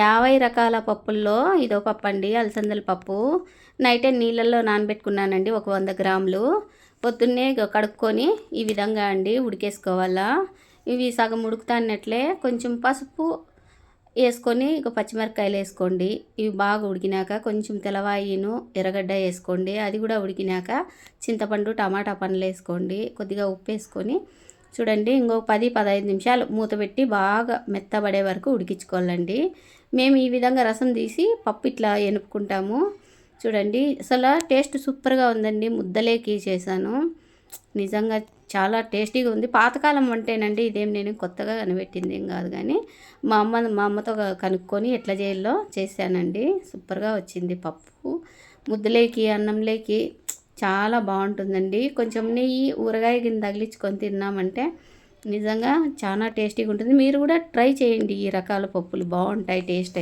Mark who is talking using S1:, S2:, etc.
S1: యాభై రకాల పప్పుల్లో ఇదో పప్పు అండి అలసందల పప్పు. నైటే నీళ్ళల్లో నానబెట్టుకున్నానండి ఒక వంద గ్రాములు. పొద్దున్నే కడుక్కొని ఈ విధంగా అండి ఉడికేసుకోవాలా. ఇవి సగం ఉడుకుతాన్నట్లే కొంచెం పసుపు వేసుకొని ఇక పచ్చిమిరపకాయలు వేసుకోండి. ఇవి బాగా ఉడికినాక కొంచెం తెలవాయిను ఎర్రగడ్డ వేసుకోండి. అది కూడా ఉడికినాక చింతపండు టమాటా పండ్లు వేసుకోండి. కొద్దిగా ఉప్పు వేసుకొని చూడండి ఇంకో పది పదహైదు నిమిషాలు మూత పెట్టి బాగా మెత్తబడే వరకు ఉడికించుకోవాలండి. మేము ఈ విధంగా రసం తీసి పప్పు ఇట్లా ఎనుపుకుంటాము చూడండి అసలు టేస్ట్ సూపర్గా ఉందండి. ముద్దలేకి చేశాను నిజంగా చాలా టేస్టీగా ఉంది. పాతకాలం వంటేనండి ఇదేం నేను కొత్తగా కనిపెట్టింది ఏం కాదు కానీ మా అమ్మ మా అమ్మతో కనుక్కొని ఎట్లా చేయాలో చేశానండి. సూపర్గా వచ్చింది పప్పు. ముద్దలేకి అన్నంలేకి చాలా బాగుంటుందండి. కొంచెం నెయ్యి ఊరగాయ కింద తగిలించుకొని తిన్నామంటే నిజంగా చాలా టేస్టీగా ఉంటుంది మీరు కూడా ట్రై చేయండి ఈ రకాల పప్పులు. బాగుంటాయి టేస్ట్